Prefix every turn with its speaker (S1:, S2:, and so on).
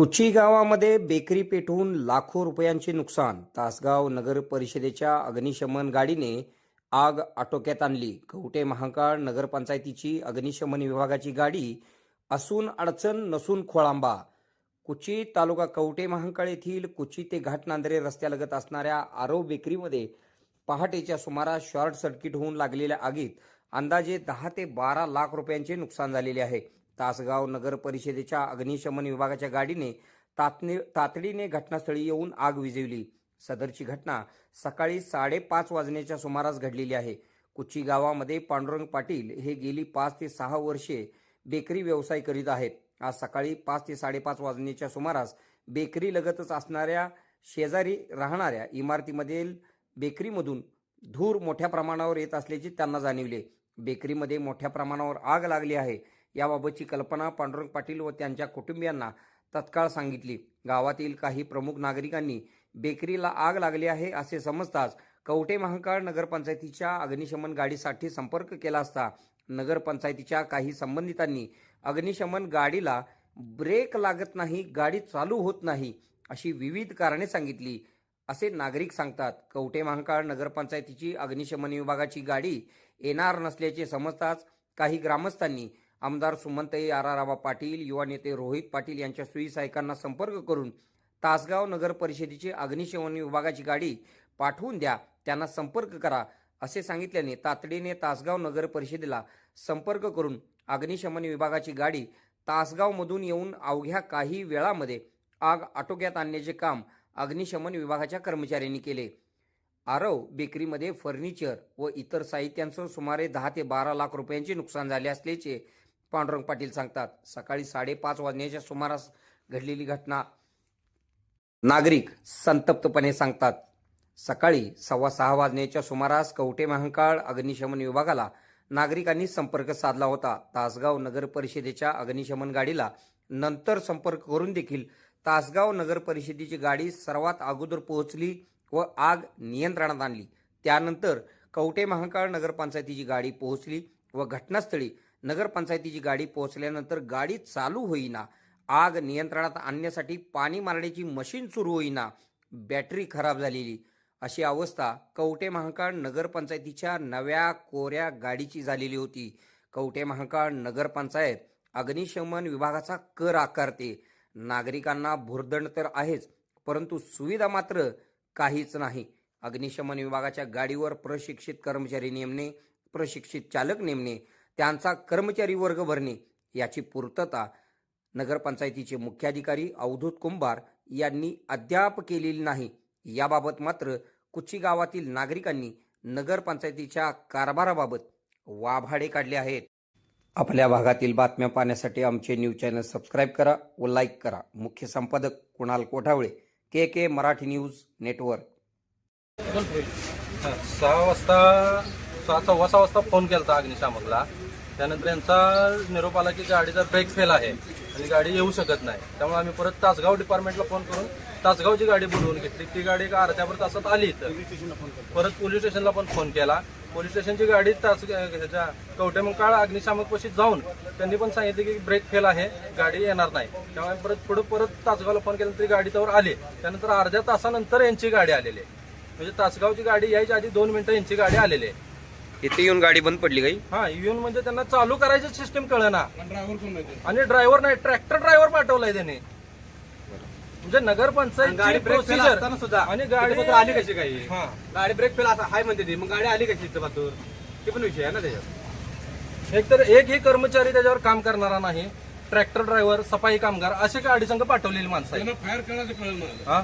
S1: कुची गावामध्ये बेकरी पेटवून लाखो रुपयांचे नुकसान. तासगाव नगर परिषदेच्या अग्निशमन गाडीने आग आटोक्यात आणली. कवटे महाकाळ नगरपंचायतीची अग्निशमन विभागाची गाडी असून अडचण नसून खोळांबा. कुची तालुका कवटे महाकाळ येथील कुची ते घाट नांदरे रस्त्यालगत असणाऱ्या आरो बेकरीमध्ये पहाटेच्या सुमारास शॉर्ट सर्किट होऊन लागलेल्या आगीत अंदाजे दहा ते बारा लाख रुपयांचे नुकसान झालेले आहे. तासगाव नगर परिषदेच्या अग्निशमन विभागाच्या गाडीने तातनी तातडीने घटनास्थळी येऊन आग विझवली. सदरची घटना सकाळी साडेपाच वाजण्याच्या सुमारास घडलेली आहे. कुची गावामध्ये पांडुरंग पाटील हे गेली पाच ते सहा वर्षे बेकरी व्यवसाय करीत आहेत. आज सकाळी पाच ते साडेपाच वाजण्याच्या सुमारास बेकरी लगतच असणाऱ्या शेजारी राहणाऱ्या इमारतीमधील बेकरीमधून धूर मोठ्या प्रमाणावर येत असल्याचे त्यांना जाणवले. बेकरीमध्ये मोठ्या प्रमाणावर आग लागली आहे. याबाबतची कल्पना पांडुरंग पाटील व त्यांच्या कुटुंबियांना तत्काळ सांगितली. गावातील काही प्रमुख नागरिकांनी बेकरीला आग लागली आहे असे समजताच कवटे महाकाळ नगरपंचायतीच्या अग्निशमन गाडीसाठी संपर्क केला असता नगरपंचायतीच्या काही संबंधितांनी अग्निशमन गाडीला ब्रेक लागत नाही गाडी चालू होत नाही अशी विविध कारणे सांगितली. असे नागरिक सांगतात कवटे महाकाळ नगरपंचायतीची अग्निशमन विभागाची गाडी येणार नसल्याचे समजताच काही ग्रामस्थांनी आमदार सुमंतई आराराबा पाटील युवा नेते रोहित पाटील यांच्या सुईसायकांना संपर्क करून तासगाव नगर परिषदेची अग्निशमन विभागाची गाडी पाठवून द्या त्यांना संपर्क करा असे सांगितल्याने तातडीने तासगाव नगर परिषदेला संपर्क करून अग्निशमन विभागाची गाडी तासगावमधून येऊन अवघ्या काही वेळामध्ये आग आटोक्यात आणण्याचे काम अग्निशमन विभागाच्या कर्मचाऱ्यांनी केले. आरव बेकरीमध्ये फर्निचर व इतर साहित्यांसह सुमारे दहा ते बारा लाख रुपयांचे नुकसान झाले असल्याचे पांडुरंग पाटील सांगतात सकाळी साडेपाच वाजण्याच्या सुमारास घडलेली घटना. नागरिक संतप्तपणे सांगतात सकाळी सव्वा सहा वाजण्याच्या सुमारास कवटे महाकाळ अग्निशमन विभागाला नागरिकांनी संपर्क साधला होता. तासगाव नगर परिषदेच्या अग्निशमन गाडीला नंतर संपर्क करून देखील तासगाव नगर परिषदेची गाडी सर्वात अगोदर पोहोचली व आग नियंत्रणात आणली. त्यानंतर कवटे महाकाळ नगरपंचायतीची गाडी पोहोचली व घटनास्थळी नगरपंचायतीची गाडी पोहोचल्यानंतर गाडी चालू होईना. आग नियंत्रणात आणण्यासाठी पाणी मारण्याची मशीन सुरू होईना. बॅटरी खराब झालेली. अशी अवस्था कवटे महाकाळ नगरपंचायतीच्या नव्या कोऱ्या गाडीची झालेली होती. कवटे महाकाळ नगरपंचायत अग्निशमन विभागाचा कर आकारते. नागरिकांना भुर्दंड तर आहेच परंतु सुविधा मात्र काहीच नाही. अग्निशमन विभागाच्या गाडीवर प्रशिक्षित कर्मचारी नेमणे प्रशिक्षित चालक नेमणे त्यांचा कर्मचारी वर्ग भरणे याची पूर्तता नगरपंचायतीचे मुख्याधिकारी अवधूत कुंभार यांनी अद्याप केलेली नाही. याबाबत मात्र कुची गावातील नागरिकांनी नगरपंचायतीच्या कारभाराबाबत वाभाडे काढले आहेत. आपल्या भागातील बातम्या पाहण्यासाठी आमचे न्यूज चॅनल सबस्क्राईब करा व लाईक करा. मुख्य संपादक Kunal Kothawale K K Marathi news network.
S2: सहा वाजता सहा सव्वा सहा वाजता फोन केला होता अग्निशामकला. त्यानंतर यांचा निरोप आला की गाडीचा ब्रेक फेल आहे आणि गाडी येऊ शकत नाही. त्यामुळे आम्ही परत तासगाव डिपार्टमेंटला फोन करून तासगावची गाडी बोलवून घेतली. ती गाडी एका अर्ध्याभर तासात आली इथं. परत पोलीस स्टेशनला पण फोन केला. पोलीस स्टेशनची गाडी तास ह्याच्या कवटेमंकाळ अग्निशामक पशी जाऊन त्यांनी पण सांगितले की ब्रेक फेल आहे गाडी येणार नाही. त्यामुळे परत पुढे परत तासगावला फोन केला तरी गाडी त्यावर आली. त्यानंतर अर्ध्या तासानंतर यांची गाडी आलेली आहे. म्हणजे तासगावची गाडी यायच्या आधी दोन मिनिटं यांची गाडी आलेली आहे.
S1: इथे येऊन गाडी बंद पडली काही?
S2: हा येऊन म्हणजे त्यांना चालू करायचं सिस्टम कळना. आणि ड्रायव्हर नाही ट्रॅक्टर ड्रायव्हर पाठवलाय त्याने. म्हणजे नगरपंचायत प्रोसिजर
S3: सुद्धा
S2: आणि गाडी
S3: गाडी आली कशी काही?
S2: हा.
S3: गाडी ब्रेक फेल असा हाय म्हणते ती. मग गाडी आली कशी इथं पातूर ते पण विषय आहे ना त्याच्यात
S2: एक तर एकही कर्मचारी त्याच्यावर काम करणारा नाही. ट्रॅक्टर ड्रायव्हर सफाई कामगार असे गाडी संघ पाठवलेली माणसं
S4: फायर करण्याचं कळलं मला.
S2: हा?